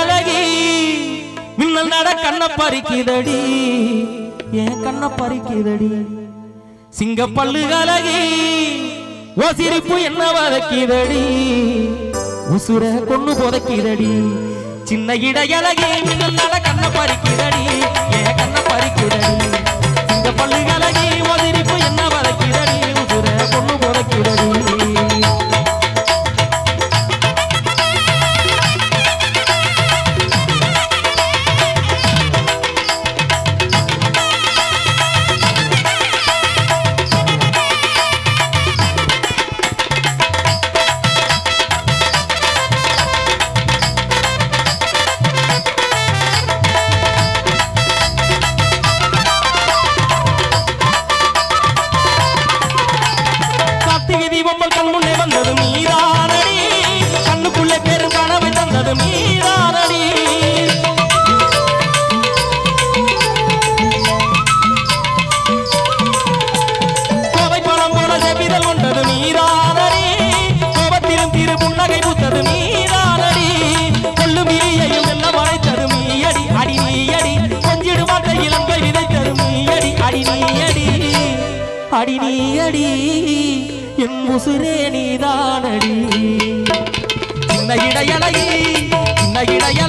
அழகி மின்னல் நட கண்ண பறிக்குதடி ஏன் கண்ண பறிக்குதடி சிங்க பல்லு அழகி ஓசிரிப்பு என்ன வதக்கிதடி? உசுர கொண்டு புதைக்கிதடி. சின்ன இடையழகி மின்னல் நட கண்ண பறிக்குதடி கார்த்திகை தீபங்கள் கண் முன்னே வந்தது மீதானடி. கண்ணுக்குள்ளே பெரும் கனவை தந்தது மீதானடி. கோவை பழம் போல செவிதல் கொண்டது மீதானடி. கோபத்திலும் திரு புன்னகை பூத்தது மீதானடி. கொள்ளு மீயையும் எல்லாம் மறைத்தது மீயடி அடி நீயடி கொஞ்சிடு மாட்டை இளம்பை விதைத்தது மீயடி அடி நீயடி அடி நீயடி என் உசுரே நீதானடி. சின்ன இடையலை சின்ன இடையலகி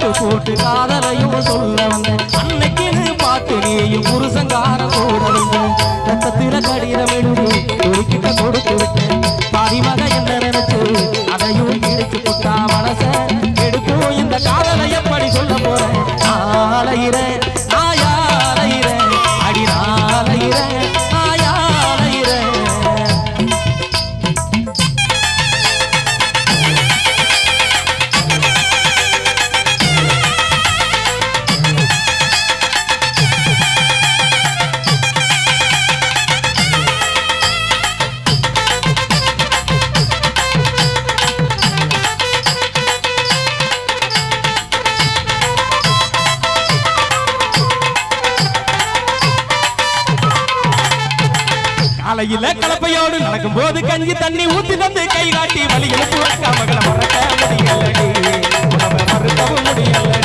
பாட்டு போட்டு காதலையும் சொல்ல வந்தேன் அன்னைக்குன்னு பாட்டு நீயும் புருஷங்கார கூட இருந்தேன் ரத்தத்தில கடிதம் எழுதி ஒருக்கிட்ட கொடுத்து விட்டேன். பாதி என்ன நினைச்சு அதையும் இடிச்சு போட்டா மனச எடுக்கும் இந்த காதலை அலையில கலப்பையோடு நடக்கும் போது கஞ்சி தண்ணி ஊத்தி தந்து கை காட்டி வழியில் மகள மறக்க முடியலடி மறுக்கவும் முடியல.